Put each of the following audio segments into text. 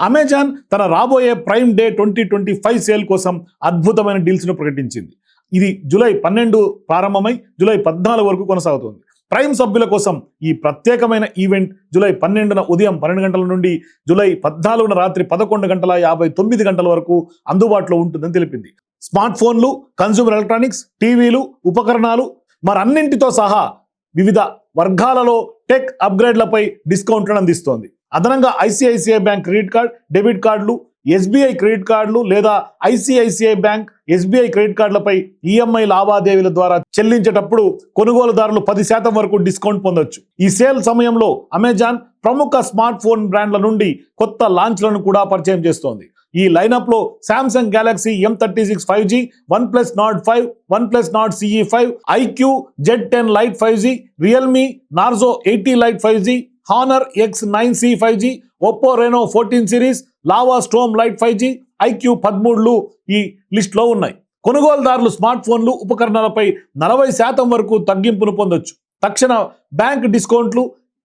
Amazon తన రాబోయే Prime Day twenty twenty five sale కోసం అద్భుతమైన డీల్స్ను ప్రకటించింది. ఇది జూలై పన్నెండు ప్రారంభమై జూలై పద్నాలుగు వరకు కొనసాగుతుంది. ప్రైమ్ సభ్యుల కోసం ఈ ప్రత్యేకమైన ఈవెంట్ జూలై పన్నెండున ఉదయం పన్నెండు గంటల నుండి జూలై పద్నాలుగున రాత్రి పదకొండు గంటల యాభై తొమ్మిది గంటల వరకు అందుబాటులో ఉంటుందని తెలిపింది. స్మార్ట్ ఫోన్లు కన్స్యూమర్ ఎలక్ట్రానిక్స్ టీవీలు ఉపకరణాలు మరన్నింటితో సహా వివిధ వర్గాలలో టెక్ అప్గ్రేడ్లపై డిస్కౌంట్లను అందిస్తోంది. అదనంగా ICICI bank credit card debit కార్డులు ఎస్బీఐ క్రెడిట్ కార్డులు లేదా ఐసిఐసిఐ బ్యాంక్ ఎస్బీఐ క్రెడిట్ కార్డులపై ఈఎంఐ లావాదేవీల ద్వారా చెల్లించేటప్పుడు కొనుగోలుదారులు పది శాతం వరకు డిస్కౌంట్ పొందొచ్చు. ఈ సేల్ సమయంలో అమెజాన్ ప్రముఖ స్మార్ట్ ఫోన్ బ్రాండ్ల నుండి కొత్త లాంచ్లను కూడా పరిచయం చేస్తోంది. ఈ లైనప్లో Samsung Galaxy M thirty six five G OnePlus Nord five OnePlus Nord CE five iQOO Z ten lite five G Realme Narzo eighty lite five G Honor X nine C five G Oppo Reno fourteen series Lava Storm lite five G iQOO పదమూడులు ఈ లిస్ట్లో ఉన్నాయి. కొనుగోలుదారులు smart ఫోన్లు ఉపకరణాలపై నలభై శాతం వరకు తగ్గింపును పొందొచ్చు. తక్షణ బ్యాంక్ డిస్కౌంట్లు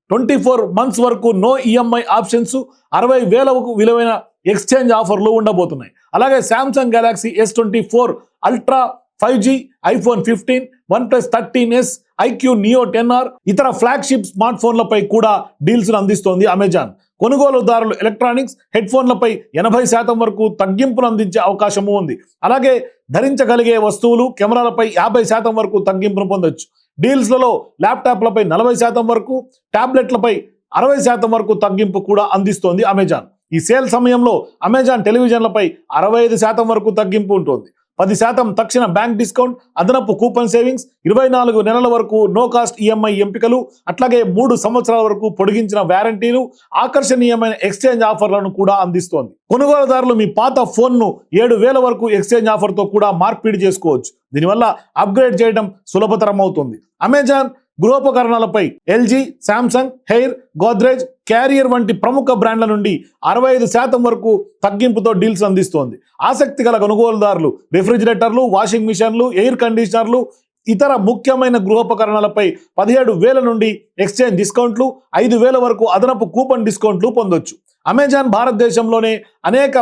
ట్వంటీ ఫోర్ మంత్స్ వరకు నో ఈఎంఐ ఆప్షన్స్ అరవై వేలకు విలువైన ఎక్స్చేంజ్ ఆఫర్లు ఉండబోతున్నాయి. అలాగే Samsung Galaxy S twenty four ultra five G iPhone fifteen OnePlus thirteen S iQOO Neo ten R ఇతర ఫ్లాగ్షిప్ స్మార్ట్ ఫోన్లపై కూడా డీల్స్ అందిస్తోంది అమెజాన్ కొనుగోలుదారులు ఎలక్ట్రానిక్స్ హెడ్ ఫోన్లపై ఎనభై శాతం వరకు తగ్గింపును అందించే అవకాశము ఉంది. అలాగే ధరించగలిగే వస్తువులు కెమెరాలపై యాభై శాతం వరకు తగ్గింపును పొందొచ్చు. డీల్స్లలో ల్యాప్టాప్లపై నలభై శాతం వరకు టాబ్లెట్లపై అరవై శాతం వరకు తగ్గింపు కూడా అందిస్తోంది అమెజాన్ ఈ సేల్ సమయంలో అమెజాన్ టెలివిజన్లపై అరవై ఐదు శాతం వరకు తగ్గింపు ఉంటుంది. పది శాతం తక్షణ బ్యాంక్ డిస్కౌంట్ అదనపు కూపన్ సేవింగ్స్ ఇరవై నాలుగు నెలల వరకు నో కాస్ట్ ఈఎంఐ ఎంపికలు అట్లాగే మూడు సంవత్సరాల వరకు పొడిగించిన వ్యారంటీలు ఆకర్షణీయమైన ఎక్స్చేంజ్ ఆఫర్లను కూడా అందిస్తోంది. కొనుగోలుదారులు మీ పాత ఫోన్ను ఏడు వేల వరకు ఎక్స్చేంజ్ ఆఫర్తో కూడా మార్పిడి చేసుకోవచ్చు. దీనివల్ల అప్గ్రేడ్ చేయడం సులభతరం అవుతుంది Amazon గృహోపకరణాలపై LG Samsung Haier Godrej Carrier వంటి ప్రముఖ బ్రాండ్ల నుండి అరవై ఐదు శాతం వరకు తగ్గింపుతో డీల్స్ అందిస్తోంది. ఆసక్తి గల కొనుగోలుదారులు రిఫ్రిజిరేటర్లు వాషింగ్ మిషన్లు ఎయిర్ కండిషనర్లు ఇతర ముఖ్యమైన గృహోపకరణాలపై పదిహేడు వేల నుండి ఎక్స్చేంజ్ డిస్కౌంట్లు ఐదు వేల వరకు అదనపు కూపన్ డిస్కౌంట్లు పొందొచ్చు. అమెజాన్ భారతదేశంలోనే అనేక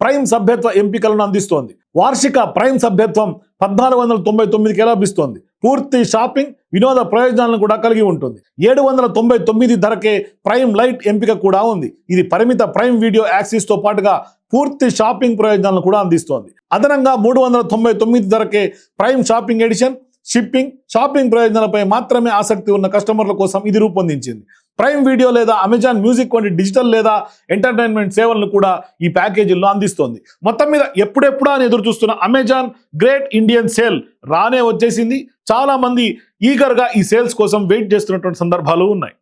ప్రైమ్ సభ్యత్వ ఎంపికలను అందిస్తోంది. వార్షిక ప్రైమ్ సభ్యత్వం పద్నాలుగు వందల తొంభై తొమ్మిదికి లభిస్తోంది? పూర్తి షాపింగ్ వినోద ప్రయోజనాలను కూడా కలిగి ఉంటుంది. ఏడు వందల తొంభై తొమ్మిది ధరకే ప్రైమ్ లైట్ ఎంపిక కూడా ఉంది. ఇది పరిమిత ప్రైమ్ వీడియో యాక్సిస్తో పాటుగా పూర్తి షాపింగ్ ప్రయోజనాలను కూడా అందిస్తోంది. అదనంగా మూడు వందల తొంభై తొమ్మిది ధరకే Prime shopping edition shipping shopping ప్రయోజనాలపై మాత్రమే ఆసక్తి ఉన్న కస్టమర్ల కోసం ఇది రూపొందించింది. ప్రైమ్ వీడియో లేదా అమెజాన్ మ్యూజిక్ వంటి డిజిటల్ లేదా ఎంటర్టైన్మెంట్ సేవలను కూడా ఈ ప్యాకేజీల్లో అందిస్తోంది. మొత్తం మీద ఎప్పుడెప్పుడా అని ఎదురు చూస్తున్న అమెజాన్ గ్రేట్ ఇండియన్ సేల్ రానే వచ్చేసింది. చాలామంది ఈగర్గా ఈ సేల్స్ కోసం వెయిట్ చేస్తున్నటువంటి సందర్భాలు ఉన్నాయి.